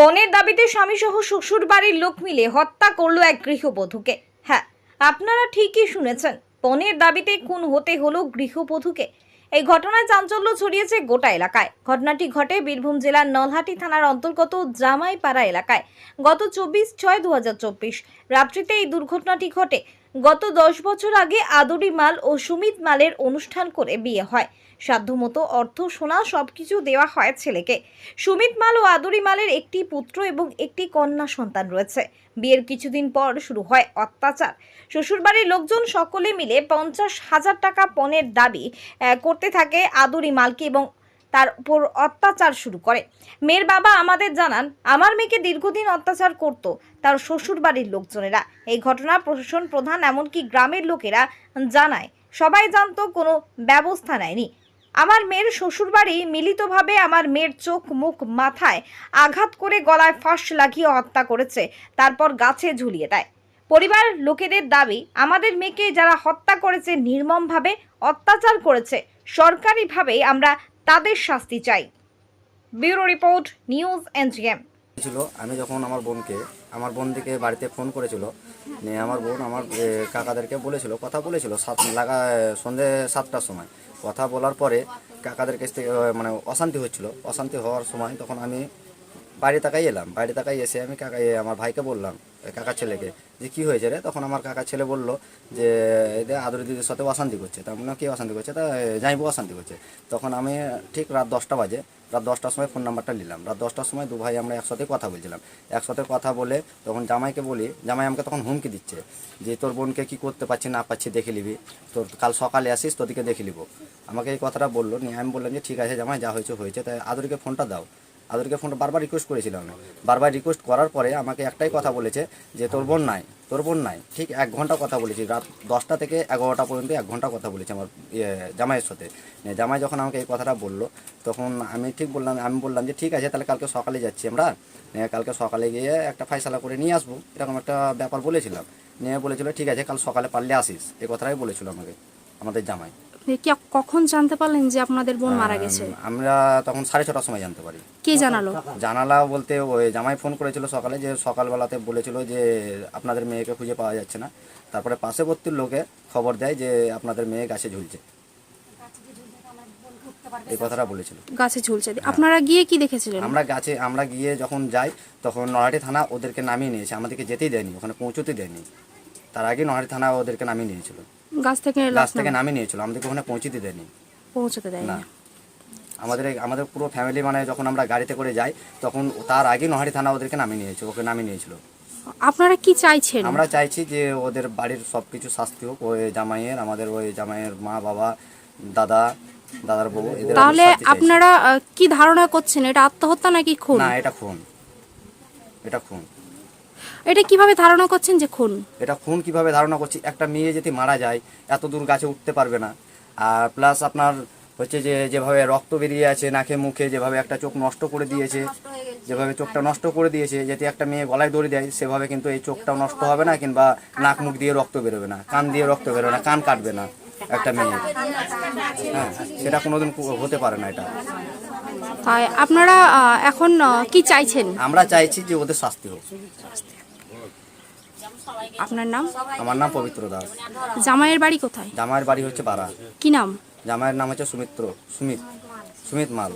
পণের দাবিতে স্বামীসহ শ্বশুর বাড়ির লোক মিলে হত্যা করল এক গৃহবধূকে। হ্যাঁ আপনারা ঠিকই শুনেছেন পণের দাবিতে খুন হতে হলো গৃহবধূকে। এই ঘটনায় চাঞ্চল্য ছড়িয়েছে গোটা এলাকায়। ঘটনাটি ঘটে বীরভূম জেলার নলহাটি থানার অন্তর্গত জামাইপাড়া এলাকায়। গত চব্বিশ ছয় দু রাত্রিতে এই দুর্ঘটনাটি ঘটে। গত দশ বছর আগে আদরি মাল ও সুমিত মালের অনুষ্ঠান করে বিয়ে হয়। সাধ্যমতো অর্থ, সোনা সবকিছু দেওয়া হয় ছেলেকে। সুমিত মাল ও আদরি মালের একটি পুত্র এবং একটি কন্যা সন্তান রয়েছে। বিয়ের কিছুদিন পর শুরু হয় অত্যাচার। শ্বশুরবাড়ির লোকজন সকলে মিলে পঞ্চাশ হাজার টাকা পণের দাবি করতে থাকে আদরি মালকে এবং তার উপর অত্যাচার শুরু করে। মেয়ের বাবা আমাদের জানান, আমার মেয়েকে দীর্ঘদিন অত্যাচার করত তার শ্বশুর বাড়ির লোকজনেরা। এই ঘটনা প্রশাসন প্রধান এমনকি গ্রামের লোকেরা জানায়। সবাই জানতো কোনো ব্যবস্থা নেয়নি। আমার মেয়ের শ্বশুরবাড়ি মিলিতভাবে আমার মেয়ের চোখ মুখ মাথায় আঘাত করে গলায় ফাঁস লাগিয়ে হত্যা করেছে, তারপর গাছে ঝুলিয়ে দেয়। পরিবার লোকেদের দাবি, আমাদের মেয়েকে যারা হত্যা করেছে নির্মমভাবে অত্যাচার করেছে, সরকারিভাবে আমরা তাদের শাস্তি চাই। Bureau report, news NGM. ছিল, আমি যখন আমার বোনকে, আমার বোন দিকে বাড়িতে ফোন করেছিল আমার বোন আমার কাকাদেরকে বলেছিল, কথা বলেছিল সাত, লাগা, সন্ধে সাতটার সময়। কথা বলার পরে কাকাদের কাছ থেকে মানে অশান্তি হচ্ছিল। অশান্তি হওয়ার সময় তখন আমি বাড়ি তাকাই এলাম বাড়ি তাকাই এসে আমি কাকা আমার ভাইকে বললাম এ, কাকার ছেলেকে যে কী হয়েছে রে? তখন আমার কাকা ছেলে বলল যে এদের আদর দিদির সাথে অশান্তি করছে। তার মানে কি অশান্তি করছে? তা যাইবো অশান্তি করছে। তখন আমি ঠিক রাত দশটা বাজে রাত দশটার সময় ফোন নাম্বারটা নিলাম। রাত দশটার সময় দু ভাই আমরা একসাথে কথা বলছিলাম। একসাথে কথা বলে তখন জামাইকে বলি জামাই আমাকে তখন হুমকি দিচ্ছে যে তোর বোনকে কি করতে পারছি না পাচ্ছি দেখে নিবি। তোর কাল সকালে আসিস তোদিকে দেখে নিব। আমাকে এই কথাটা বলল। নিয়ে আমি বললাম যে ঠিক আছে জামাই যা হয়েছে হয়েছে। তাই আদরিকে ফোনটা দাও। আদরিকে ফোনটা বারবার রিকোয়েস্ট করেছিলাম। আমি বারবার রিকোয়েস্ট করার পরে আমাকে একটাই কথা বলেছে যে, তোর বোন নাই, তোর বোন নাই। ঠিক এক ঘণ্টা কথা বলেছি, রাত দশটা থেকে এগারোটা পর্যন্ত এক ঘণ্টা কথা বলেছি আমার ইয়ে জামাইয়ের সাথে। জামাই যখন আমাকে এই কথাটা বলল, তখন আমি ঠিক বললাম, আমি বললাম যে, ঠিক আছে, তাহলে কালকে সকালে যাচ্ছি আমরা। কালকে সকালে গিয়ে একটা ফাইসালা করে নিয়ে আসব। এরকম একটা ব্যাপার বলেছিলাম। নিয়ে বলেছিল, ঠিক আছে, কাল সকালে পারলে আসিস। এই কথাটাই বলেছিল আমাকে, আমাদের জামাই। কখন জানতে পারলেন যে আপনাদের বোন মারা গেছে? আমরা তখন সাড়ে ছটার সময় জানতে পারি। কে জানালো? জানালা বলতে ওই জামাই ফোন করেছিল সকালে যে সকালবেলাতে বলেছিল যে আপনাদের মেয়েকে খুঁজে পাওয়া যাচ্ছে না। তারপরে পাশেবর্তীর লোকে খবর দেয় যে আপনাদের মেয়ে গাছে ঝুলছে। এই কথাটা বলেছিল। গাছে ঝুলছে। আপনারা গিয়ে কি দেখেছিলেন? আমরা গাছে আমরা গিয়ে যখন যাই তখন নহাটি থানা ওদেরকে নামিয়ে নিয়েছে আমাদেরকে যেতেই দেয়নি ওখানে পৌঁছতে দেয়নি। তার আগে নহাটি থানা ওদেরকে নামিয়ে নিয়েছিল। গাছ থেকে গাছ থেকে নামিয়ে নিয়েছিল আমাদেরকে ওখানে পৌঁছতে দেয়নি। পৌঁছতে দেয় না। আমাদের আমাদের পুরো ফ্যামিলি মানে যখন আমরা গাড়িতে করে যাই তখন তার আগে নহাটি থানা ওদেরকে নামিয়ে নিয়েছে ওকে নামিয়ে নিয়েছিল। আপনারা কি চাইছেন? আমরা চাইছি যে ওদের বাড়ির সব কিছু শাস্তি হোক ওই জামাইয়ের আমাদের ওই জামাইয়ের মা বাবা দাদা দাদার বউ এদের তাহলে আপনারা কি ধারণা করছেন? এটা আত্মহত্যা নাকি খুন? না এটা খুন। এটা খুন। এটা কীভাবে ধারণা করছেন যে খুন? এটা খুন কীভাবে ধারণা করছি? একটা মেয়ে যদি মারা যায় এত দূর গাছে উঠতে পারবে না। আর প্লাস আপনার হচ্ছে যে যেভাবে রক্ত বেরিয়ে আছে নাকে মুখে যেভাবে একটা চোখ নষ্ট করে দিয়েছে যেভাবে চোখটা নষ্ট করে দিয়েছে যদি একটা মেয়ে গলায় দড়ি দেয় সেভাবে কিন্তু এই চোখটাও নষ্ট হবে না কিংবা নাক মুখ দিয়ে রক্ত বেরোবে না কান দিয়ে রক্ত বেরোবে না কান কাটবে না একটা মেয়ে। হ্যাঁ সেটা কোনোদিন হতে পারে না এটা। তাই আপনারা এখন কি চাইছেন? আমরা চাইছি যে ওদের শাস্তি হোক। আপনার নাম? আমার নাম পবিত্র দাস। জামাইয়ের বাড়ি কোথায়? জামাইয়ের বাড়ি হচ্ছে বারা। কি নাম? জামাইয়ের নাম হচ্ছে সুমিত্র সুমিত সুমিত মাল।